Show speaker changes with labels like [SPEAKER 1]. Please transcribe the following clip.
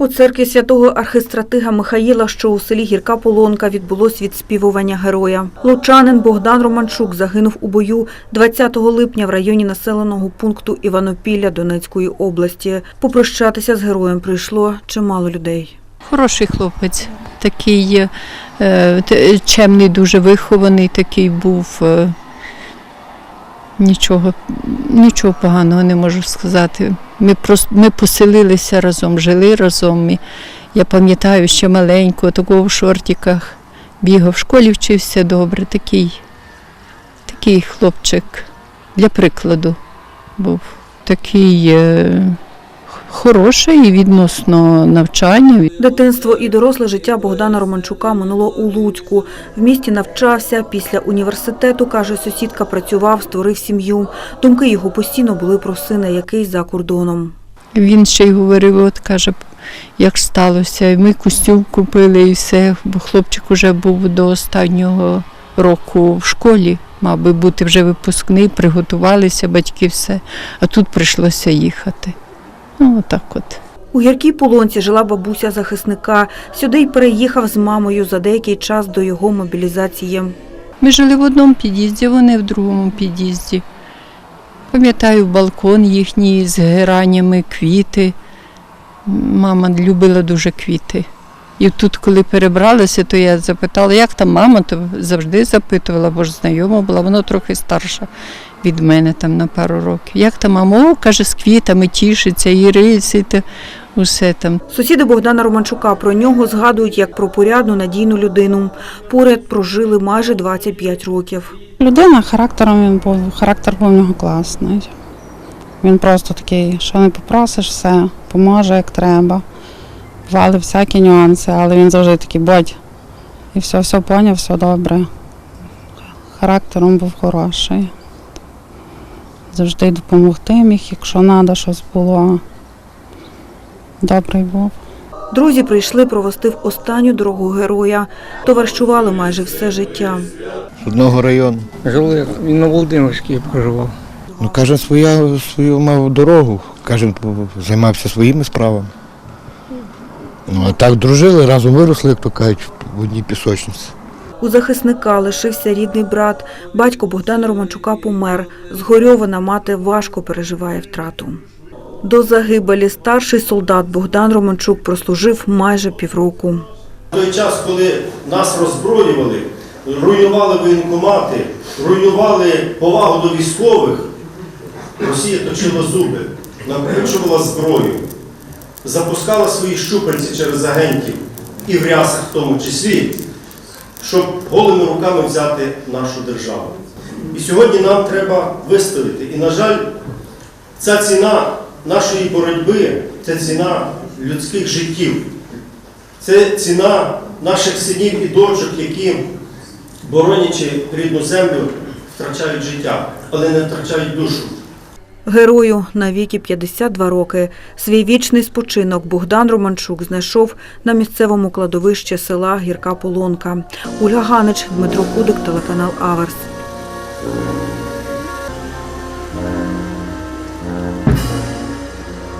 [SPEAKER 1] У церкві святого архистратига Михаїла, що у селі Гірка Полонка, відбулось відспівування героя. Лучанин Богдан Романчук загинув у бою 20 липня в районі населеного пункту Іванопілля Донецької області. Попрощатися з героєм прийшло чимало людей.
[SPEAKER 2] Хороший хлопець, такий е, чемний, дуже вихований, такий був. Е, Нічого, нічого поганого не можу сказати. Ми, просто, ми поселилися разом, жили разом. І я пам'ятаю, ще маленько, такого в шортиках бігав, в школі вчився добре, такий, такий хлопчик для прикладу був. Такий е, хороший відносно навчання.
[SPEAKER 1] Дитинство і доросле життя Богдана Романчука минуло у Луцьку. В місті навчався. Після університету, каже сусідка, працював, створив сім'ю. Думки його постійно були про сина, який за кордоном.
[SPEAKER 2] Він ще й говорив, от каже, як сталося. Ми костюм купили і все, бо хлопчик уже був до останнього року в школі, мав би бути вже випускний, приготувалися батьки все, а тут прийшлося їхати. Ну, отак от.
[SPEAKER 1] У гіркій полонці жила бабуся захисника. Сюди й переїхав з мамою за деякий час до його мобілізації.
[SPEAKER 2] Ми жили в одному під'їзді, вони в другому під'їзді. Пам'ятаю балкон їхній з геранями, квіти. Мама любила дуже квіти. І тут, коли перебралися, то я запитала, як там мама, то завжди запитувала, бо ж знайома була, вона трохи старша від мене там на пару років. Як там мама? О, каже, з квітами тішиться, і риси, та усе там.
[SPEAKER 1] Сусіди Богдана Романчука про нього згадують як про порядну надійну людину. Поряд прожили майже 25 років.
[SPEAKER 3] Людина характером він був, характер був у нього класний. Він просто такий, що не попросиш, все, поможе як треба. Бували всякі нюанси, але він завжди такий бодь. І все, все поняв, все добре. Характером був хороший. Завжди допомогти міг, якщо треба, щось було. Добрий був.
[SPEAKER 1] Друзі прийшли провести в останню дорогу героя. Товаришували майже все життя.
[SPEAKER 4] з одного району.
[SPEAKER 5] Жили, він на Володимирській проживав.
[SPEAKER 4] Ну, кожен своя, свою мав дорогу, кожен займався своїми справами. Ну, а так дружили, разом виросли, як то кажуть, в одній пісочниці.
[SPEAKER 1] У захисника лишився рідний брат. Батько Богдана Романчука помер. Згорьована мати важко переживає втрату. До загибелі старший солдат Богдан Романчук прослужив майже півроку.
[SPEAKER 6] В той час, коли нас роззброювали, руйнували воєнкомати, руйнували повагу до військових, Росія точила зуби, накопичувала зброю, запускала свої щупальці через агентів і в рясах в тому числі, щоб голими руками взяти нашу державу. І сьогодні нам треба вистояти. І, на жаль, ця ціна нашої боротьби це ціна людських життів. Це ціна наших синів і дочок, які, боронячи рідну землю, втрачають життя, але не втрачають душу.
[SPEAKER 1] Герою на віки 52 роки. Свій вічний спочинок Богдан Романчук знайшов на місцевому кладовищі села Гірка Полонка. Ольга Ганич, Дмитро Кудик, телеканал Аверс.